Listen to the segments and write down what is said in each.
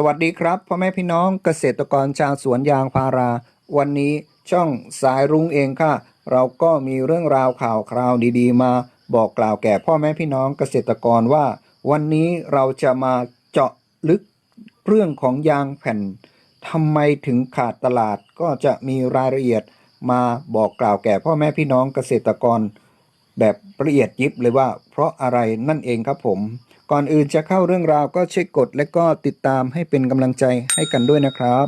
สวัสดีครับพ่อแม่พี่น้องเกษตรกรชาวสวนยางพารา วันนี้ช่องสายรุ้งเองค่ะ เราก็มีเรื่องราวข่าวคราวดีๆ มาบอกกล่าวแก่พ่อแม่พี่น้องเกษตรกรว่า วันนี้เราจะมาเจาะลึกเรื่องของยางแผ่นทำไมถึงขาดตลาดก็จะมีรายละเอียดมาบอกกล่าวแก่พ่อแม่พี่น้องเกษตรกร แบบละเอียดยิบเลยว่า เพราะอะไรนั่นเองครับผม ก่อนอื่นจะเข้าเรื่องราวก็ช่วยกดและก็ติดตามให้เป็นกำลังใจให้กันด้วยนะครับ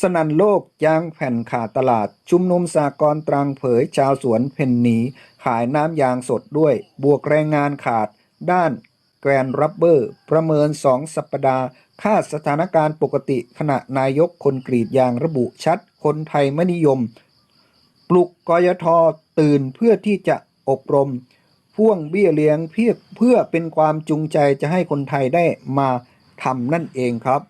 สนันโลกยางแผ่นขาดตลาด ชุมนุมสากรตรังเผยชาวสวนเพนหนีขายน้ำยางสดด้วย บวกแรงงานขาด ด้านแกรนรับเบอร์ ประเมิน 2 สัปดาห์คาดสถานการณ์ปกติขณะนายกคนกรีดยางระบุชัด คนไทยไม่นิยม ปลุกกยทตื่นเพื่อที่จะอบรม พ่วงเบี้ยเลี้ยงเพื่อเพื่อเป็นความจูงใจจะให้คนไทยได้มาทำนั่นเองครับ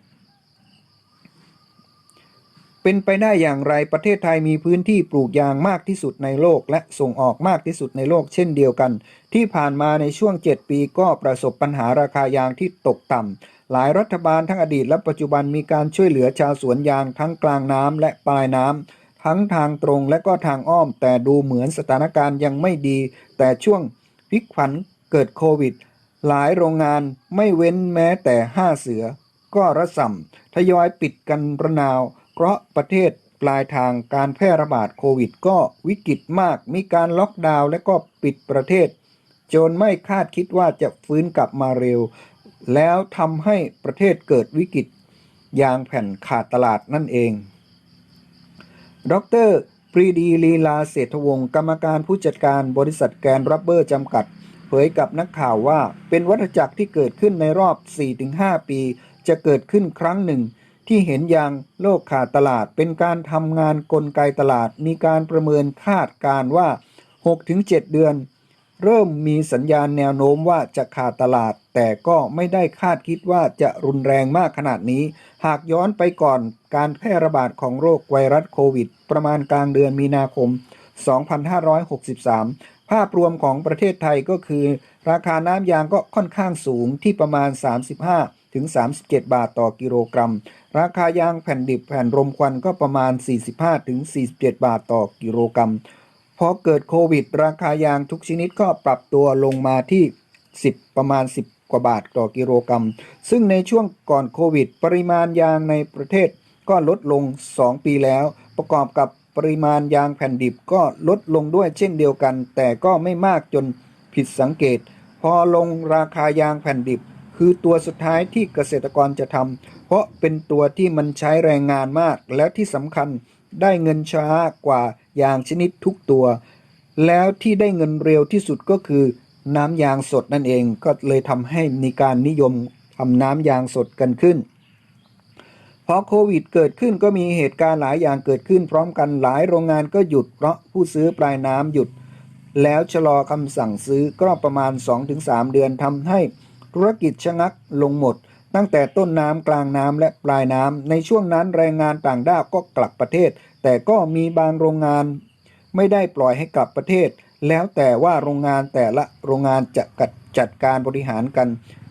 เป็นไปได้อย่างไรประเทศไทยมีพื้นที่ปลูกยางมากที่สุดในโลก และส่งออกมากที่สุดในโลกเช่นเดียวกัน ที่ผ่านมาในช่วง 7 ปีก็ประสบปัญหาราคายางที่ตกต่ำหลายรัฐบาลทั้งอดีตและปัจจุบันมีการช่วยเหลือชาวสวนยางทั้งกลางน้ำและปลายน้ำทั้งทางตรงและก็ทางอ้อม แต่ดูเหมือนสถานการณ์ยังไม่ดี แต่ช่วง พลิกผันเกิดโควิด หลายโรงงานไม่เว้นแม้แต่ห้าเสือ ก็ระส่ำทยอยปิดกันระนาว เพราะประเทศปลายทางการแพร่ระบาดโควิดก็วิกฤตมากมีการล็อกดาวน์และก็ปิดประเทศ จนไม่คาดคิดว่าจะฟื้นกลับมาเร็ว แล้วทำให้ประเทศเกิดวิกฤตยางแผ่นขาดตลาดนั่นเอง ดร ปรีดีลีลาเศรษฐวงศ์กรรมการผู้จัดการบริษัทแกนรับเบอร์จำกัด เผยกับนักข่าวว่าเป็นวัฏจักรที่เกิดขึ้นในรอบ 4-5 ปี จะเกิดขึ้นครั้งหนึ่ง ที่เห็นอย่างโลกขาดตลาด เป็นการทำงานกลไกตลาด มีการประเมินคาดการณ์ว่า 6-7 เดือน เริ่มมีสัญญาณแนวโน้มว่าจะขาดตลาด แต่ก็ไม่ได้คาดคิดว่าจะรุนแรงมากขนาดนี้ หากย้อนไปก่อนการแพร่ระบาดของโรคไวรัสโควิด ประมาณกลางเดือนมีนาคม 2563 ภาพรวมของประเทศไทยก็คือ ราคาน้ำยางก็ค่อนข้างสูงที่ประมาณ 35 ถึง 37 บาทต่อกิโลกรัม ราคายางแผ่นดิบแผ่นรมควันก็ประมาณ 45 ถึง 47 บาทต่อกิโลกรัม พอเกิดโควิด ราคายางทุกชนิดก็ปรับตัวลงมาที่ 10 ประมาณ 10 กว่าบาทต่อกิโลกรัม ซึ่งในช่วงก่อนโควิด ปริมาณยางในประเทศก็ลดลง 2 ปีแล้ว ประกอบกับปริมาณยางแผ่นดิบก็ลดลงด้วยเช่นเดียวกัน แต่ก็ไม่มากจนผิดสังเกต พอลงราคายางแผ่นดิบ คือตัวสุดท้ายที่เกษตรกรจะทำเพราะเป็นตัวที่มันใช้แรงงานมาก และที่สำคัญได้เงินช้ากว่า ยางชนิดทุกตัว แล้วที่ได้เงินเร็วที่สุดก็คือน้ำยางสดนั่นเองก็เลยทำให้มีการนิยมทำน้ำยางสดกันขึ้นพอโควิดเกิดขึ้นก็มีเหตุการณ์หลายอย่างเกิดขึ้นพร้อมกันหลายโรงงานก็หยุดเพราะผู้ซื้อปลายน้ำหยุด แล้วชะลอคำสั่งซื้อก็ประมาณ 2-3 เดือนทำให้ธุรกิจชะงักลงหมด ตั้งแต่ต้นน้ำกลางน้ำและปลายน้ำในช่วงนั้นแรงงานต่างด้าวก็กลับประเทศ แต่ก็มีบางโรงงาน ไม่ได้ปล่อยให้กลับประเทศ แล้วแต่ว่าโรงงานแต่ละโรงงานจะกัดจัดการบริหารกัน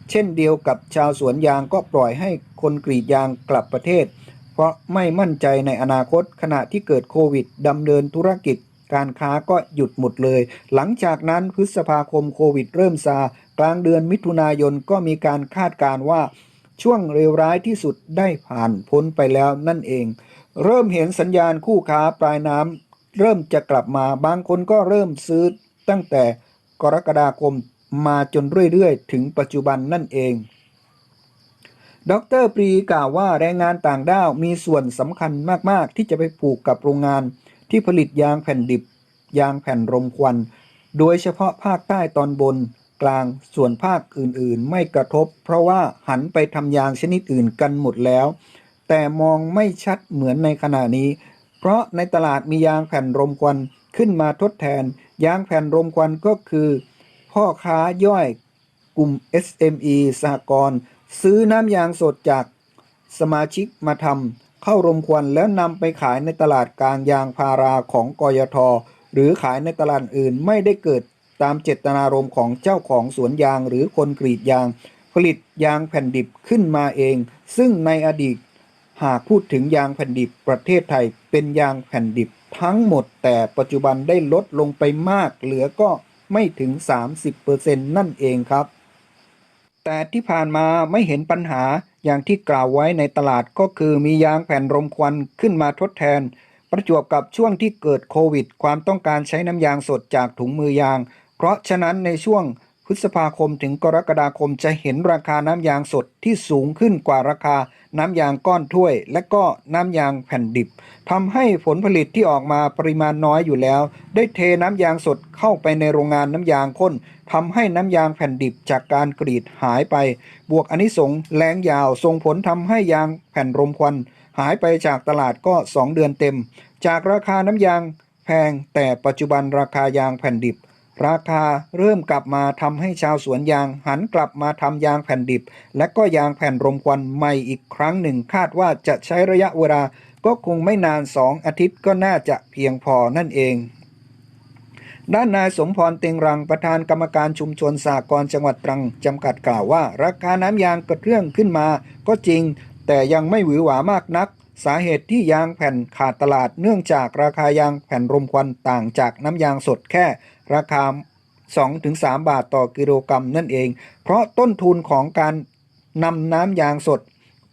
เช่นเดียวกับชาวสวนยางก็ปล่อยให้คนกรีดยางกลับประเทศ เพราะไม่มั่นใจในอนาคตขณะที่เกิดโควิดดำเนินธุรกิจการค้าก็หยุดหมดเลย หลังจากนั้นพฤษภาคมโควิดเริ่มซา กลางเดือนมิถุนายนก็มีการคาดการว่า ช่วงเลวร้ายที่สุดได้ผ่านพ้นไปแล้วนั่นเอง เริ่มเห็นสัญญาณคู่ค้าปลายน้ำเริ่มจะกลับมาบางคนก็เริ่มซื้อตั้งแต่กรกฎาคมมาจนเรื่อยๆ ถึงปัจจุบันนั่นเอง ดรปรีกล่าวว่าแรงงานต่างด้าวมีส่วนสำคัญมากๆ ที่จะไปผูกกับโรงงานที่ผลิตยางแผ่นดิบ ยางแผ่นรมควัน โดยเฉพาะภาคใต้ตอนบนกลางส่วนภาคอื่นๆ ไม่กระทบ เพราะว่าหันไปทำยางชนิดอื่นกันหมดแล้ว แต่มองไม่ชัดเหมือนในขณะนี้ เพราะในตลาดมียางแผ่นรมควันขึ้นมาทดแทน ยางแผ่นรมควันก็คือ พ่อค้าย่อยกลุ่ม SME สหกรณ์ซื้อน้ำยางสดจากสมาชิกมาทำเข้ารมควันแล้วนำไปขายในตลาดกลางยางพาราของกยท หรือขายในตลาดอื่นไม่ได้เกิดตามเจตนารมณ์ของเจ้าของสวนยางหรือคนกรีดยาง ผลิตยางแผ่นดิบขึ้นมาเอง ซึ่งในอดีต หากพูดถึงยางแผ่นดิบประเทศไทยเป็นยางแผ่นดิบทั้งหมด แต่ปัจจุบันได้ลดลงไปมาก เหลือก็ไม่ถึง 30%นั่นเองครับ แต่ที่ผ่านมาไม่เห็นปัญหาอย่างที่กล่าวไว้ในตลาดก็คือมียางแผ่นรมควันขึ้นมาทดแทน ประจวบกับช่วงที่เกิดโควิด ความต้องการใช้น้ำยางสดจากถุงมือยาง เพราะฉะนั้นในช่วง พฤษภาคมถึงกรกฎาคมจะเห็นราคาน้ำยางสดที่สูงขึ้นกว่าราคาน้ำยางก้อนถ้วย และก็น้ำยางแผ่นดิบทำให้ผลผลิตที่ออกมาปริมาณน้อยอยู่แล้ว ได้เทน้ำยางสดเข้าไปในโรงงานน้ำยางข้นทำให้น้ำยางแผ่นดิบจากการกรีดหายไป บวกอนิสงส์แรงยาวส่งผลทำให้ยางแผ่นรมควัน หายไปจากตลาดก็ 2 เดือนเต็ม จากราคาน้ำยางแพงแต่ปัจจุบันราคายางแผ่นดิบ ราคาเริ่มกลับมาทำให้ชาวสวนยางหันกลับมาทำยางแผ่นดิบ และก็ยางแผ่นรมควันใหม่อีกครั้งหนึ่ง คาดว่าจะใช้ระยะเวลาก็คงไม่นาน 2 อาทิตย์ก็น่าจะเพียงพอนั่นเอง ด้านนายสมพรเต็งรังประธานกรรมการชุมชนสากรจังหวัดตรังจำกัดกล่าวว่า ราคาน้ำยางกระเรื่องขึ้นมา ก็จริง แต่ยังไม่หวือหวามากนักสาเหตุที่ยางแผ่นขาดตลาดเนื่องจากราคายางแผ่นรมควันต่างจากน้ำยางสดแค่ ราคา 2-3 บาทต่อกิโลกรัมนั่นเอง เพราะต้นทุนของการนำน้ำยางสด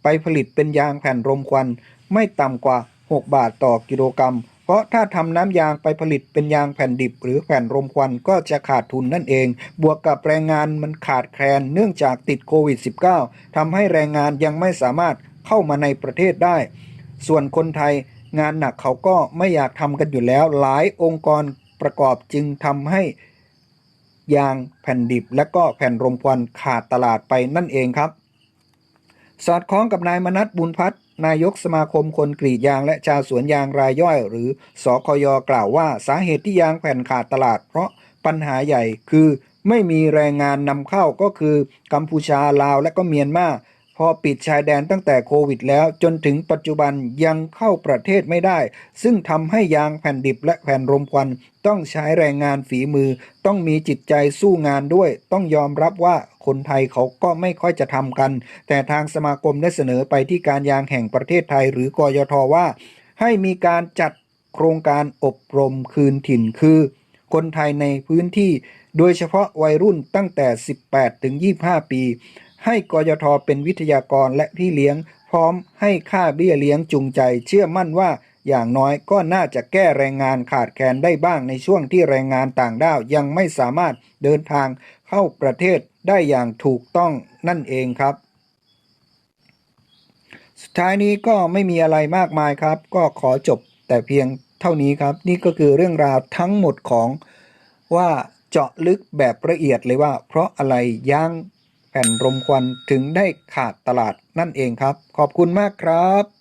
ไปผลิตเป็นยางแผ่นรมควัน ไม่ต่ำกว่า 6 บาทต่อกิโลกรัม เพราะถ้าทำน้ำยางไปผลิตเป็นยางแผ่นดิบ หรือแผ่นรมควันก็จะขาดทุนนั่นเอง บวกกับแรงงานมันขาดแคลนเนื่องจากติดโควิด -19 ทำให้แรงงานยังไม่สามารถเข้ามาในประเทศได้ ส่วนคนไทยงานหนักเขาก็ไม่อยากทำกันอยู่แล้ว หลายองค์กร ประกอบจึงทำให้ยางแผ่นดิบและก็แผ่นรมควันขาดตลาดไปนั่นเองครับ สอดคล้องกับนายมนัทบุญพัฒนายกสมาคมคนกรีดยางและชาวสวนยางรายย่อย หรือสอคยกล่าวว่าสาเหตุที่ยางแผ่นขาดตลาด เพราะปัญหาใหญ่คือไม่มีแรงงานนำเข้าก็คือกัมพูชาลาวและก็เมียนมา พอปิดชายแดนตั้งแต่โควิดแล้วจนถึงปัจจุบันยังเข้าประเทศไม่ได้ ซึ่งทำให้ยางแผ่นดิบและแผ่นรมควัน ต้องใช้แรงงานฝีมือ ต้องมีจิตใจสู้งานด้วย ต้องยอมรับว่าคนไทยเขาก็ไม่ค่อยจะทำกัน แต่ทางสมาคมได้เสนอไปที่การยางแห่งประเทศไทย หรือกยทว่า ให้มีการจัดโครงการอบรมคืนถิ่นคือ คนไทยในพื้นที่ โดยเฉพาะวัยรุ่นตั้งแต่ 18 ถึง 25 ปี ให้กยทเป็นวิทยากรและพี่เลี้ยง พร้อมให้ค่าเบี้ยเลี้ยงจูงใจ เชื่อมั่นว่าอย่างน้อยก็น่าจะแก้แรงงานขาดแคลนได้บ้างในช่วงที่แรงงานต่างด้าวยังไม่สามารถเดินทางเข้าประเทศได้อย่างถูกต้องนั่นเองครับ สุดท้ายนี้ก็ไม่มีอะไรมากมายครับ ก็ขอจบแต่เพียงเท่านี้ครับ นี่ก็คือเรื่องราวทั้งหมดของว่าเจาะลึกแบบละเอียดเลยว่า เพราะอะไรยาง ผ่นรมควันถึงได้ขาดตลาดนั่นเองครับ ขอบคุณมากครับ